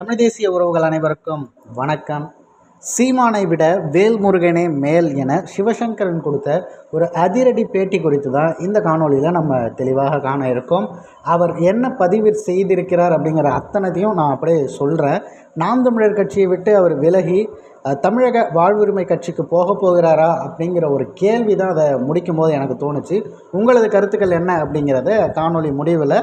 தமிழ் தேசிய உறவுகள் அனைவருக்கும் வணக்கம். சீமானை விட வேல்முருகனே மேல் என சிவசங்கரன் கொடுத்த ஒரு அதிரடி பேட்டி குறித்து தான் இந்த காணொளியில் நம்ம தெளிவாக காண இருக்கோம். அவர் என்ன பதிவு செய்திருக்கிறார் அப்படிங்கிற அத்தனத்தையும் நான் அப்படியே சொல்கிறேன் நாம் தமிழர் கட்சியை விட்டு அவர் விலகி தமிழக வாழ்வுரிமை கட்சிக்கு போக போகிறாரா அப்படிங்கிற ஒரு கேள்வி தான் அதை முடிக்கும் போது எனக்கு தோணுச்சு. உங்களது கருத்துக்கள் என்ன அப்படிங்கிறத காணொலி முடிவில்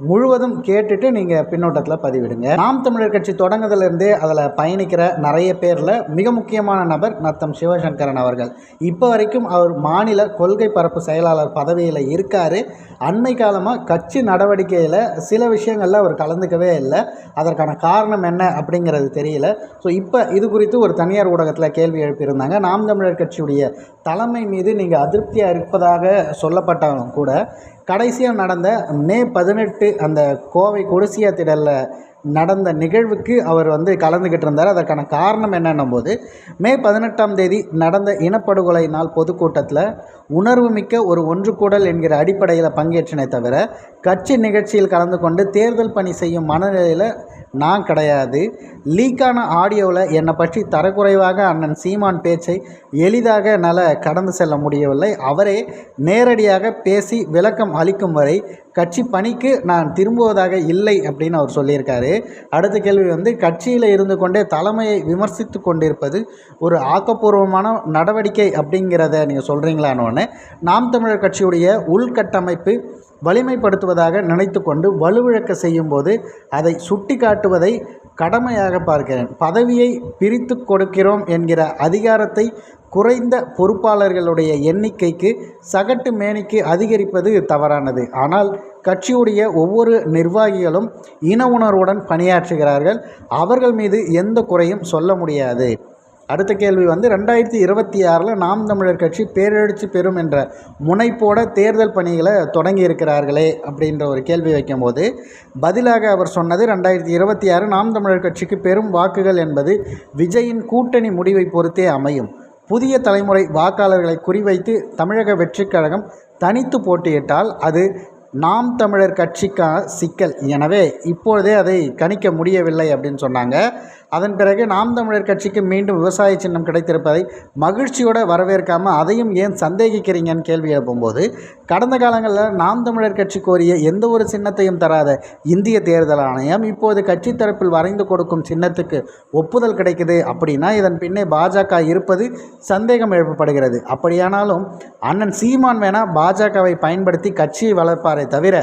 முழுவதும் கேட்டுட்டு நீங்கள் பின்னோட்டத்தில் பதிவிடுங்க. நாம் தமிழர் கட்சி தொடங்குதலேருந்தே அதில் பயணிக்கிற நிறைய பேரில் மிக முக்கியமான நபர் நத்தம் சிவசங்கரன் அவர்கள். இப்போ வரைக்கும் அவர் மாநில கொள்கை பரப்பு செயலாளர் பதவியில் இருக்கார். அண்மை காலமாக கட்சி நடவடிக்கையில் சில விஷயங்களில் அவர் கலந்துக்கவே இல்லை. அதற்கான காரணம் என்ன அப்படிங்கிறது தெரியல. ஸோ இப்போ இது குறித்து ஒரு தனியார் ஊடகத்தில் கேள்வி எழுப்பியிருந்தாங்க. நாம் தமிழர் கட்சியுடைய தலைமை மீது நீங்கள் அதிருப்தியாக இருப்பதாக சொல்லப்பட்டாலும் கூட கடைசியாக நடந்த மே பதினெட்டு அந்த கோவை கொடிசியா திடலில் நடந்த நிகழ்வுக்கு அவர் வந்து கலந்துக்கிட்டு இருந்தார். அதற்கான காரணம் என்னன்னும் போது மே பதினெட்டாம் தேதி நடந்த இனப்படுகொலை நாள் பொதுக்கூட்டத்தில் உணர்வு மிக்க ஒரு ஒன்று கூடல் என்கிற அடிப்படையில் பங்கேற்றனே தவிர கட்சி நிகழ்ச்சியில் கலந்து கொண்டு தேர்தல் பணி செய்யும் மனநிலையில் நான் கிடையாது. லீக்கான ஆடியோவில் என்னை பற்றி தரக்குறைவாக அண்ணன் சீமான் பேச்சை எளிதாக என்னால் கடந்து செல்ல முடியவில்லை. அவரே நேரடியாக பேசி விளக்கம் அளிக்கும் வரை கட்சி பணிக்கு நான் திரும்புவதாக இல்லை அப்படின்னு அவர் சொல்லியிருக்காரு. அடுத்த கேள்வி வந்து கட்சியில் இருந்து கொண்டே தலைமையை விமர்சித்து கொண்டிருப்பது ஒரு ஆக்கப்பூர்வமான நடவடிக்கை அப்படிங்கிறத நீங்கள் சொல்கிறீங்களான்னு நாம் தமிழர் கட்சியுடைய உள்கட்டமைப்பு வலிமைப்படுத்துவதாக நினைத்து கொண்டு வலுவிழக்க செய்யும்போது அதை சுட்டி காட்டுவதை கடமையாக பார்க்கிறேன். பதவியை பிரித்து கொடுக்கிறோம் என்கிற அதிகாரத்தை குறைந்த பொறுப்பாளர்களுடைய எண்ணிக்கைக்கு சகட்டு மேனிக்கு அதிகரிப்பது தவறானது. ஆனால் கட்சியுடைய ஒவ்வொரு நிர்வாகிகளும் இன உணர்வுடன் பணியாற்றுகிறார்கள். அவர்கள் மீது எந்த குறையும் சொல்ல முடியாது. அடுத்த கேள்வி வந்து ரெண்டாயிரத்தி இருபத்தி ஆறில் நாம் தமிழர் கட்சி பேரெழுச்சி பெறும் என்ற முனைப்போட தேர்தல் பணிகளை தொடங்கி இருக்கிறார்களே அப்படின்ற ஒரு கேள்வி வைக்கும்போது பதிலாக அவர் சொன்னது ரெண்டாயிரத்தி இருபத்தி ஆறு நாம் தமிழர் கட்சிக்கு பெரும் வாக்குகள் என்பது விஜயின் கூட்டணி முடிவை பொறுத்தே அமையும். புதிய தலைமுறை வாக்காளர்களை குறிவைத்து தமிழக வெற்றிக் கழகம் தனித்து போட்டியிட்டால் அது நாம் தமிழர் கட்சிக்கான சிக்கல். எனவே இப்பொழுதே அதை கணிக்க முடியவில்லை அப்படின்னு சொன்னாங்க. அதன் பிறகு நாம் தமிழர் கட்சிக்கு மீண்டும் விவசாய சின்னம் கிடைத்திருப்பதை மகிழ்ச்சியோடு வரவேற்காமல் அதையும் ஏன் சந்தேகிக்கிறீங்கன்னு கேள்வி எழுப்பும்போது கடந்த காலங்களில் நாம் தமிழர் கட்சி கோரிய எந்த ஒரு சின்னத்தையும் தராத இந்திய தேர்தல் ஆணையம் இப்போது கட்சி தரப்பில் வரைந்து கொடுக்கும் சின்னத்துக்கு ஒப்புதல் கிடைக்குது அப்படின்னா இதன் பின்னே பாஜக இருப்பது சந்தேகம் எழுப்பப்படுகிறது. அப்படியானாலும் அண்ணன் சீமான் வேணா பாஜகவை பயன்படுத்தி கட்சியை வளர்ப்பாரே தவிர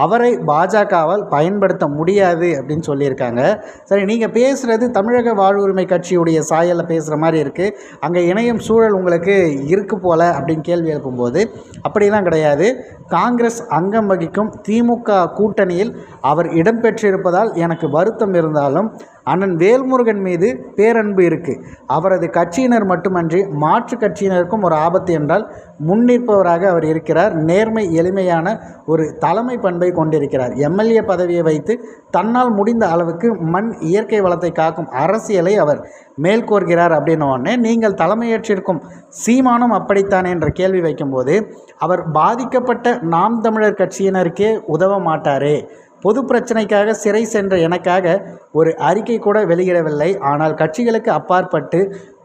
அவரை பாஜகவால் பயன்படுத்த முடியாது அப்படின்னு சொல்லியிருக்காங்க. சரி நீங்கள் பேசுகிறது தமிழக வாழ்வுரிமை கட்சியுடைய சாயலில் பேசுகிற மாதிரி இருக்குது அங்கே இணையும் சூழல் உங்களுக்கு இருக்கு போல அப்படின்னு கேள்வி எழுப்பும்போது அப்படிலாம் கிடையாது. காங்கிரஸ் அங்கம் வகிக்கும் திமுக கூட்டணியில் அவர் இடம்பெற்றிருப்பதால் எனக்கு வருத்தம் இருந்தாலும் அண்ணன் வேல்முருகன் மீது பேரன்பு இருக்குது அவரது கட்சியினர் மட்டுமன்றி மாற்று கட்சியினருக்கும் ஒரு ஆபத்து என்றால் முன்னிற்பவராக அவர் இருக்கிறார். நேர்மை எளிமையான ஒரு தலைமை பண்பை கொண்டிருக்கிறார். எம்எல்ஏ பதவியை வைத்து தன்னால் முடிந்த அளவுக்கு மண் இயற்கை வளத்தை காக்கும் அரசியலை அவர் மேற்கோர்கிறார் அப்படின்ன உடனே நீங்கள் தலைமையேற்றிருக்கும் சீமானும் அப்படித்தானே என்ற கேள்வி வைக்கும்போது அவர் பாதிக்கப்பட்ட நாம் தமிழர் கட்சியினருக்கே உதவ மாட்டாரே பொது பிரச்சனைக்காக சிறை சென்ற எனக்காக ஒரு அறிக்கை கூட வெளியிடவில்லை. ஆனால் கட்சிகளுக்கு அப்பாற்பட்டு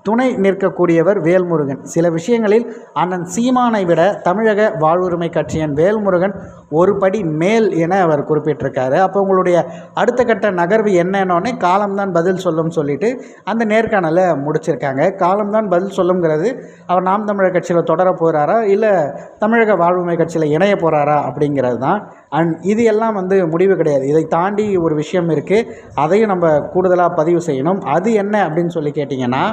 துணை நிற்கக்கூடியவர் வேல்முருகன். சில விஷயங்களில் அண்ணன் சீமானை விட தமிழக வாழ்வுரிமை கட்சியின் வேல்முருகன் ஒரு படி மேல் என அவர் குறிப்பிட்டிருக்காரு. அப்போ உங்களுடைய அடுத்த கட்ட நகர்வு என்னன்னொன்னே காலம்தான் பதில் சொல்லும் சொல்லிட்டு அந்த நேர்காணலை முடிச்சிருக்காங்க. காலம்தான் பதில் சொல்லுங்கிறது அவர் நாம் தமிழர் கட்சியில் தொடர போகிறாரா இல்லை தமிழக வாழ்வுரிமை கட்சியில் இணைய போகிறாரா அப்படிங்கிறது தான். அண்ட் இது எல்லாம் வந்து முடிவு கிடையாது. இதை தாண்டி ஒரு விஷயம் இருக்குது அதையும் நம்ம கூடுதலாக பதிவு செய்யணும். அது என்ன அப்படின்னு சொல்லி கேட்டிங்கன்னா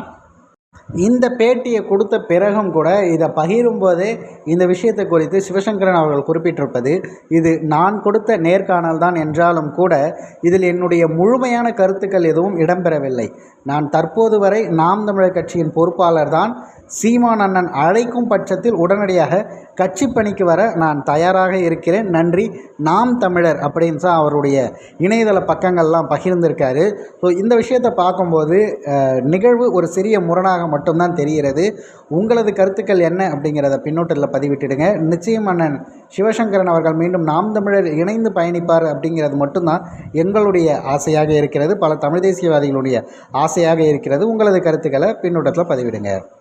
இந்த பேட்டியை கொடுத்த பிறகும் கூட இதை பகிரும்போதே இந்த விஷயத்தை குறித்து சிவசங்கரன் அவர்கள் குறிப்பிட்டிருப்பது இது நான் கொடுத்த நேர்காணல் தான் என்றாலும் கூட இதில் என்னுடைய முழுமையான கருத்துக்கள் எதுவும் இடம்பெறவில்லை. நான் தற்போது வரை நாம் தமிழர் கட்சியின் பொறுப்பாளர் தான். சீமான் அண்ணன் அழைக்கும் பட்சத்தில் உடனடியாக கட்சி பணிக்கு வர நான் தயாராக இருக்கிறேன். நன்றி. நாம் தமிழர் அப்படின்னு தான் அவருடைய இணையதள பக்கங்கள்லாம் பகிர்ந்திருக்காரு. ஸோ இந்த விஷயத்தை பார்க்கும்போது நிகழ்வு ஒரு சிறிய முரணாக மட்டும்தான் தெரிகிறது. உங்களது கருத்துக்கள் என்ன அப்படிங்கிறத பின்னோட்டத்தில் பதிவிட்டுடுங்க. நிச்சயம் அண்ணன் சிவசங்கரன் அவர்கள் மீண்டும் நாம் தமிழர் இணைந்து பயணிப்பார் அப்படிங்கிறது மட்டும்தான் எங்களுடைய ஆசையாக இருக்கிறது. பல தமிழ் தேசியவாதிகளுடைய ஆசையாக இருக்கிறது. உங்களது கருத்துக்களை பின்னோட்டத்தில் பதிவிடுங்க.